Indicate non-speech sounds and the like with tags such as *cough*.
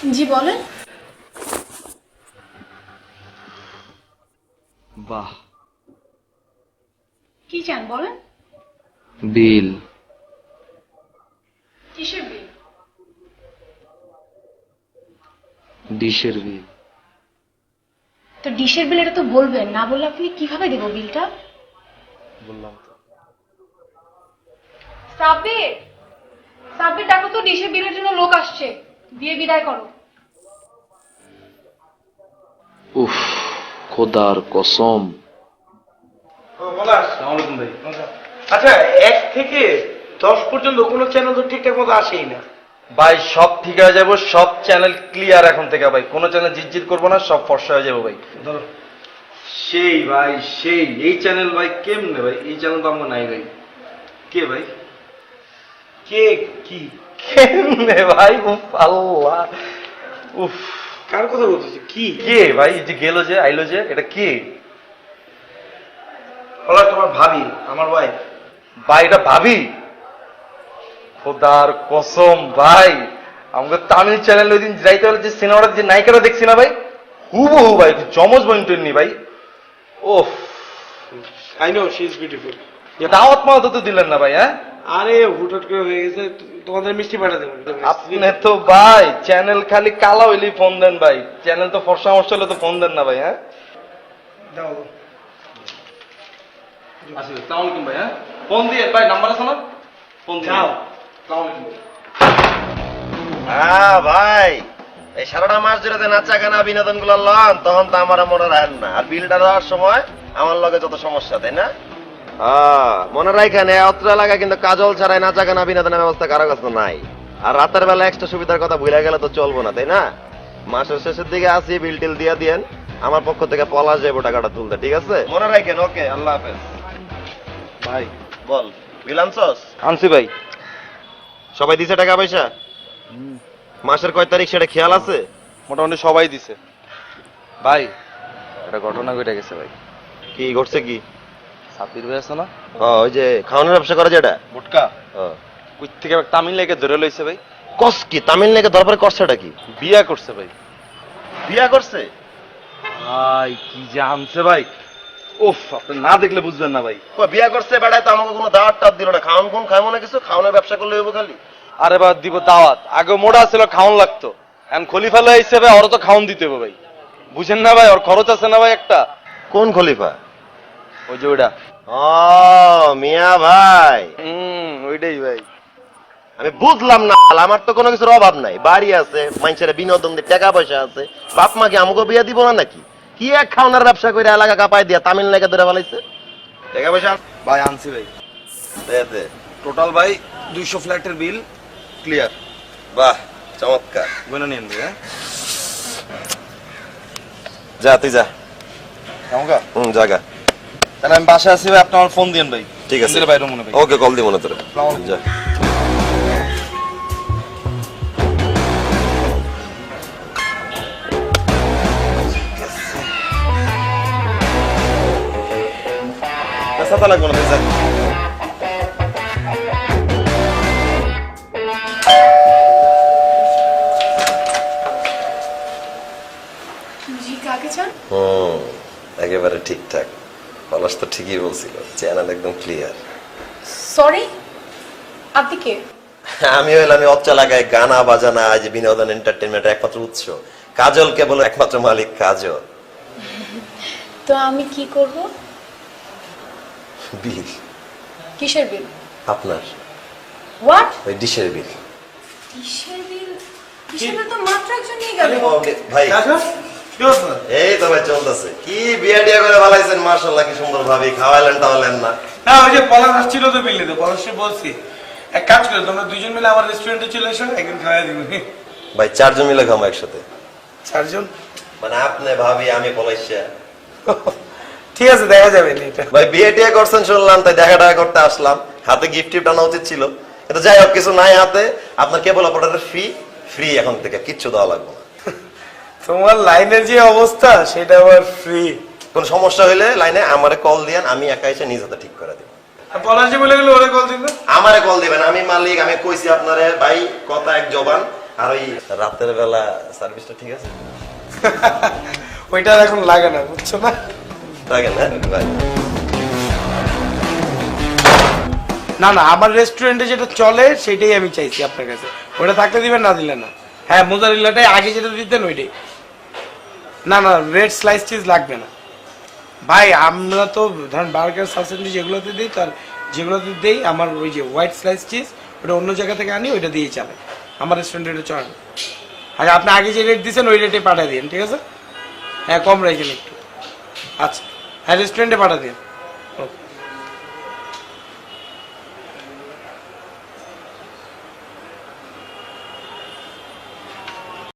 জি বলেন। বাহ। কি চান বলেন? বিল। কিসের বিল? ডিশের বিল। তো ডিশের বিল এটা তো বলবেন না বললে আপনি কীভাবে দেবো বিলটা? বললাম তো। সাব্বির! সাব্বির দেখো তো ডিশের বিলের জন্য লোক আসছে। দিয়ে বিদায় করো। উফ খোদার কসম। আচ্ছা এক থেকে দশ পর্যন্ত কোনো চ্যানেল তো ঠিকঠাক মতো আসেই না। ভাই সব ঠিক হয়ে যাব সব চ্যানেল ক্লিয়ার এখন থেকে ভাই। কোনো চ্যানেল জিজ্জিত করব না সব ফর্সা হয়ে যাব ভাই। সেই ভাই সেই এই চ্যানেল ভাই কেমনে ভাই? এই চ্যানেল তো আমার নাই ভাই। কে ভাই? কে কি? কেমনে ভাই? উফ আল্লাহ। উফ। কার কথা বলতেছি কি? কে ভাই? যে গেল যে আইলো যে এটা কে? বলা তোমার ভাবি আমার ওয়াইফ ভাই এটা ভাবি? খোদার কসম ভাই। আমাকে তামিল চ্যানেল ওই দিন যাইতে হলে যে সিনেমাটা যে নায়িকাটা দেখছি না ভাই? হুবহু ভাই চমজ বইন্টন নি ভাই। ওফ I know she is beautiful দাওয়াত মাওয়াত তো দিলেন না ভাই হ্যাঁ? আরে হুটহাট করে হয়ে গেছে তোমাদের মিষ্টি পাঠা দেবো আপনি তো ভাই চ্যানেল খালি কালা হইলেই ফোন দেন ভাই। চ্যানেল তো ফর্সা সমস্যা হলে তো ফোন দেন না ভাই হ্যাঁ? দাও। আসি ভাই সালাম আলাইকুম ভাই হ্যাঁ? ফোন দিয়ে ভাই নাম্বার আছে না? ফোন দিয়ে। যাও। সালাম আলাইকুম হ্যাঁ ভাই। এই সারাটা মাস জুড়ে নাচা গানা বিনোদনগুলো লন তখন তো আমার মনে রাখেন না। আর বিলটা দেওয়ার সময় আমার লগে যত সমস্যা তাই না? মনে রাখেন অত্র এলাকা কিন্তু কাজল ছাড়াই নাচা গানা বিনোদনের ব্যবস্থা কারও কাছে নাই। আর রাতের বেলা এক্সট্রা সুবিধার কথা ভুলে গেলে তো চলবো না তাই না? মাসের শেষের দিকে আসি বিল টিল দিয়ে দিয়েন। আমার পক্ষ থেকে পলাশ যাব টাকাটা তুলতে ঠিক আছে? মনে রাখেন ওকে আল্লাহ হাফেজ। ভাই। বল বিল আনছস? আনছি ভাই। সবাই দিছে টাকা পয়সা? মাসের কয় তারিখ সেটা খেয়াল আছে? মোটামুটি সবাই দিছে। ভাই একটা ঘটনা ঘটে গেছে ভাই। কি ঘটছে কি? সাপির ভাই আছে না? ও, ওই যে খাওয়ানোর ব্যবসা করে যেটা বুটকা ও। কই থেকে এক তামিল লেগে ধরে লইছে ভাই। কস কি? তামিল নাকি দরবারে করছেটা কি? বিয়া করছে ভাই। বিয়া করছে ভাই কি যে আনছে ভাই। উফ আপনি না দেখলে বুঝবেন না ভাই। ও, বিয়া করছে বেড়ায় তো আমাকে কোনো দাওয়াত টাত দিল না। খাওয়ান কোন খায় মনে কিছু? খাওয়ানোর ব্যবসা করলে হইব খালি। আরে বা দিব দাওয়াত। আগে মোড়া ছিল খাওন লাগতো। এখন খলিফা হিসেবে ওর তো খাওন দিতে হবে ভাই। বুঝেন না ভাই ওর খরচ আছে না ভাই একটা? কোন খলিফা? ওই যে ওইটা। ও মিয়া ভাই। হুম ওইটাই ভাই। আমি বুঝলাম না আমার তো কোনো কিছুর অভাব নাই। বাড়ি আছে মানুষের বিনোদন দিয়ে টাকা পয়সা আছে। বাপ মাকে আমাকে বিয়া দিব না নাকি? কি এক খাওয়ানোর ব্যবসা করে এলাকা কাপাই দিয়া তামিল নাকি ধরে ফেলাইছে? টাকা পয়সা? ভাই আনছি ভাই। টোটাল ভাই দুইশো ফ্ল্যাটের বিল। ক্লিয়ার বাহ চমৎকার। গুনে নিন ভাই হ্যাঁ? যা তুই যা। কেমন হুম জায়গা তাহলে আমি বাসায় আসি ভাই আপনি আমার ফোন দিন ভাই। ঠিক আছে। বাইরে মনে ভাই ওকে কল দিব না তোরে। যা লাগবে না ভাই একেবারে ঠিকঠাক। পলাশ তো ঠিকই বলছিল চ্যানেল একদম ক্লিয়ার সরি আপনি কে? আমি হইলাম আমি অচ্চা লাগায় গানা বাজানা আজ বিনোদন এন্টারটেনমেন্ট একমাত্র উৎস। কাজল কেবল একমাত্র মালিক কাজল। *laughs* তো আমি কি করব? বিল। কিসের বিল? আপনার। হোয়াট ওই ডিশের বিল। কিসের বিল? বিল তো মাত্র একজন নিয়ে গেল। ভাই? এই তো ভাই চলতেছে। কি বিয়া টিয়া করে ভালাইছেন মার্শাল্লাহ কি সুন্দর ভাবি খাওয়াইলেন টাওয়ালেন না। হ্যাঁ ওই যে পলাশ আসছিল তো বিল নিতে পলাশকে বলছি। এক কাজ করে তোমরা দুজন মিলে আমার রেস্টুরেন্টে চলে এসো একদিন খাওয়া দিব। ভাই চারজন মিলে খাব একসাথে। চারজন? মানে আপনি ভাবি আমি ঠিক আছে দেখা যাবে এটা। ভাই বিয়ে টিয়ে করছেন শুনলাম তাই দেখা টাকা করতে আসলাম। হাতে গিফট টিফট আনা উচিত ছিল। কিন্তু যাই হোক কিছু নাই হাতে। আপনার কেবল অপারেটর ফি ফ্রি এখন থেকে কিচ্ছু দেওয়া লাগবে তোমার লাইনের যে অবস্থা সেটা আবার ফ্রি কোন সমস্যা হইলে লাইনে আমারে কল দিয়েন আমি একা এসে নিজ হাতে ঠিক করে দিব। পলাশ বলে গেলো ওরে কল দিবে? আমারে কল দিবেন আমি মালিক আমি কইছি আপনারে ভাই কথা এক জবান। আর ওই রাতের বেলা সার্ভিসটা ঠিক আছে? *laughs* ওইটা এখন লাগে না বুঝছ না? লাগে না? ভাই। না না আমার রেস্টুরেন্টে যেটা চলে সেটাই আমি চাইছি আপনার কাছে। ওটা থাকতে দিবেন না দিলে না। হ্যাঁ মোজারিল্লাটাই আগে যেটা দিতেন ওইটাই। না না রেড স্লাইস চিজ লাগবে না। ভাই, আমরা তো, ধরেন বার্গার সাসেন্ডি যেগুলোতে দিই, তার যেগুলোতে দিই, আমার ওই যে হোয়াইট স্লাইস চিজ ওটা অন্য জায়গা থেকে আনি, ওইটা দিয়ে চলে। আমার রেস্টুরেন্টে ওটা চলে আচ্ছা আপনি আগে যে রেট দিয়েছেন ওই রেটে পাঠিয়ে দিন, ঠিক আছে? হ্যাঁ কম রয়েছেন একটু। আচ্ছা হ্যাঁ রেস্টুরেন্টে পাঠিয়ে দিন।